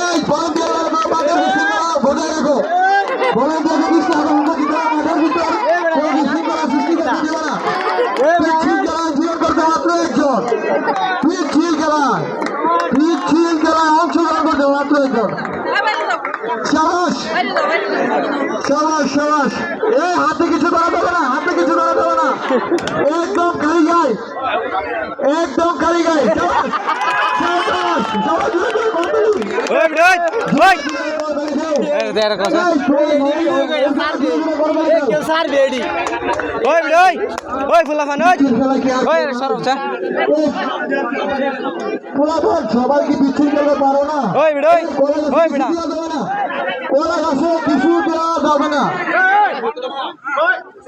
এই খেলায় জীবন করতে মাত্র একজন। সাহস সাবাস সাবাস এই হাতে কিছু ধরা দেবে না, হাতে কিছু ধরা দেবে না। একদম খালি গায়ে একদম খালি গায়ে। সাবাস সাবাস সাবাস জোরে জোরে করতালি। ওই বিড়ই ওই জোরে করতালি দাও। এই দেখ কথা এই, জোরে জোরে করতালি দাও। সার বেডি ওই। বিড়ই ওই। ফুলাফান ওই পিচ্ছিল খেলা কি আর ওই সরবছা এই, পোলাপান সবাই কি পিচ্ছিল খেলতে পারো না। কিছু দেওয়া যাবে না।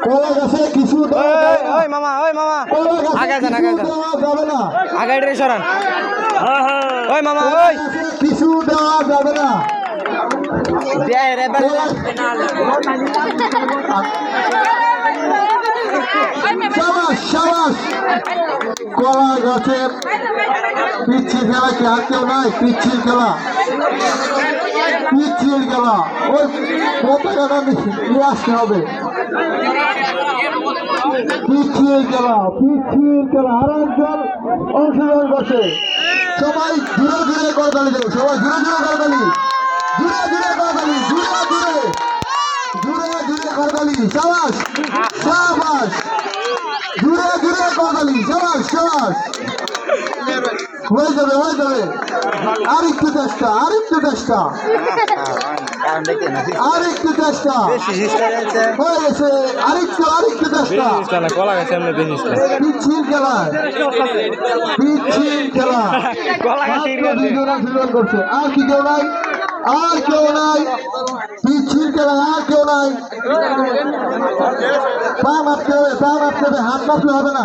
কলা গাছে কিছু ওই মামা ওই মামা আগে না কিছু দেওয়া যাবে না কলা গাছের পিচ্ছিল খেলা কি আর কেউ নাই পিচ্ছিল খেলা পিচ্ছিল খেলা ওই পতাকাটা নিয়ে আসতে হবে পিচ্ছিল খেলা পিচ্ছিল খেলা আর একজন অংশগ্রহণ করছে। সবাই দূরে দূরে করতালি দেবে সবাই দূরে দূরে করতালি দূরে দূরে করতালি দূরে দূরে দূরে দূরে করতালি সাবাস সাবাস। দূরে দূরে করতালি সাবাস সাবাস। হয়ে যাবে হয়ে যাবে। আর একটু চেষ্টা, আর একটু চেষ্টা। আর একটু চেষ্টা। হয়ে গেছে। আরেকটু আরেকটু চেষ্টা। কলা গেছে এমনি দেখিস খেলা করছে। আর কি কেউ নাই? আর কেউ নাই? খেলা আর কেউ নাই? পা মারতে হবে পা মারতে হবে হাত মারতে হবে না।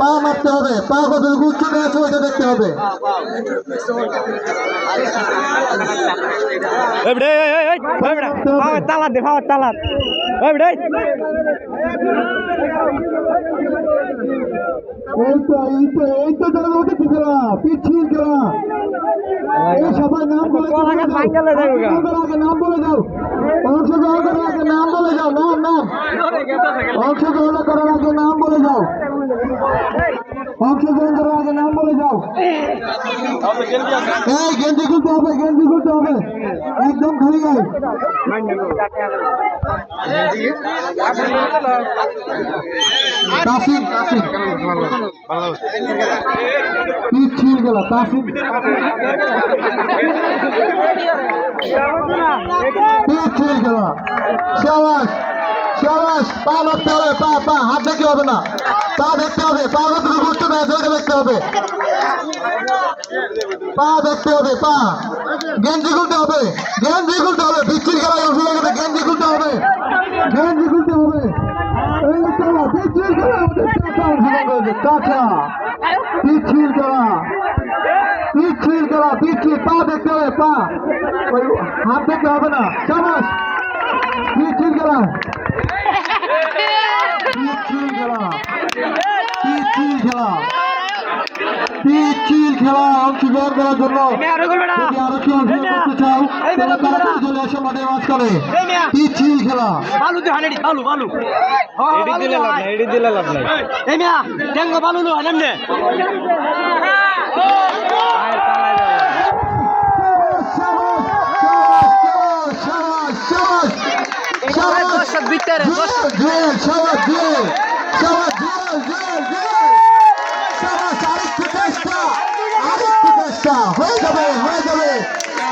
পা মারতে হবে পা কত উচ্চতে আছে ওইটা দেখতে হবে। তালাত দে ফাওয়ার তালাত। অংশগ্রহণ করার আগে নাম বলে যাও অংশগ্রহণ নাম বলে যাও। এই, গেঞ্জি খুলতে হবে, গেঞ্জি খুলতে হবে। একদম খালি গায়ে তাসিম তাসিম পিচ্ছিল গেল তাসিম পিচ্ছিল গেল। সাবাস। সাবাস পা মারতে হবে পা পা, হাত দেখতে হবে না। পা দেখতে হবে, পা দেখতে হবে। পা দেখতে হবে, পা। গেঞ্জি খুলতে হবে, গেঞ্জি খুলতে হবে পিচ্ছিল খেলা ওষুধ লাগে গেঞ্জি খুলতে হবে। গেঞ্জি খুলতে হবে। পিচ্ছিল খেলা টাকা পিচ্ছিল খেলা। পা দেখতে হবে, পা। হাত দেখতে হবে না। সাবাস পিচ্ছিল খেলা পিচ্ছিল খেলা পিচ্ছিল খেলা পিচ্ছিল খেলা অংশগ্রহণ করার জন্য আরও কেউ অংশগ্রহণ করতে চাও তাড়াতাড়ি চলে আসো মাঠের মাঝখানে পিচ্ছিল খেলা বালু দে হানেডি বালু বালু এডি দিলে লাভ নাই এডি দিলে লাভ নাই এই মিয়া টেঙ্গো বালু লো হানেম নে সাবাস সাবাস সাবাস দর্শক ভিতরে দর্শক সাবাস সাবাস সাবাস চেষ্টা চেষ্টা, হয়ে যাবে হয়ে যাবে।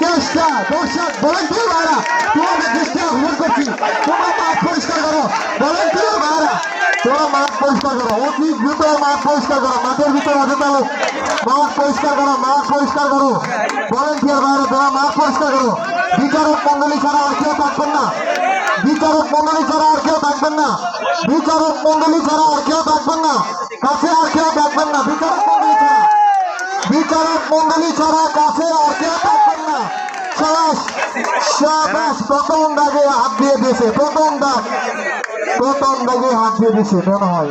চেষ্টা, দর্শক কি ভাইরা তোমাদের দৃষ্টি আহ্বান করছি। তোমার মাঠ পরিষ্কার করো। কি ভাইরা তোমরা মাঠ পরিষ্কার করো। অতি দ্রুত মাঠ পরিষ্কার করো। মাঠের ভিতরে আছে তাহলে মাঠ পরিষ্কার করো মাঠ পরিষ্কার করো। কি ভাইরা তোমরা মাঠ পরিষ্কার করো। বিচারক মন্ডলী ছাড়া আর কেউ থাকবেন না। বিচারক মন্ডলী ছাড়া আর কেউ থাকবেন না। বিচারক মন্ডলী ছাড়া আর কেউ থাকবেন না। কাছে আর কেউ থাকবেন না। বিচারক বিচারক মন্ডলী ছাড়া কাছে আর কেউ থাকবেন না প্রথম দাগে প্রথম দাগে হয়।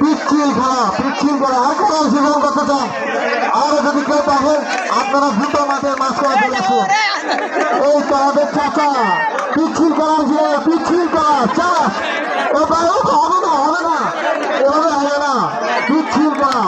পিচ্ছিল পিচ্ছিল আর যদি কেউ আপনারা ভুটো মাঠের মাঝখানে চাচা, পিচ্ছিল করার যে পিচ্ছিল করা চাষ হবে না হবে না, এভাবে হবে না। পিচ্ছিল করা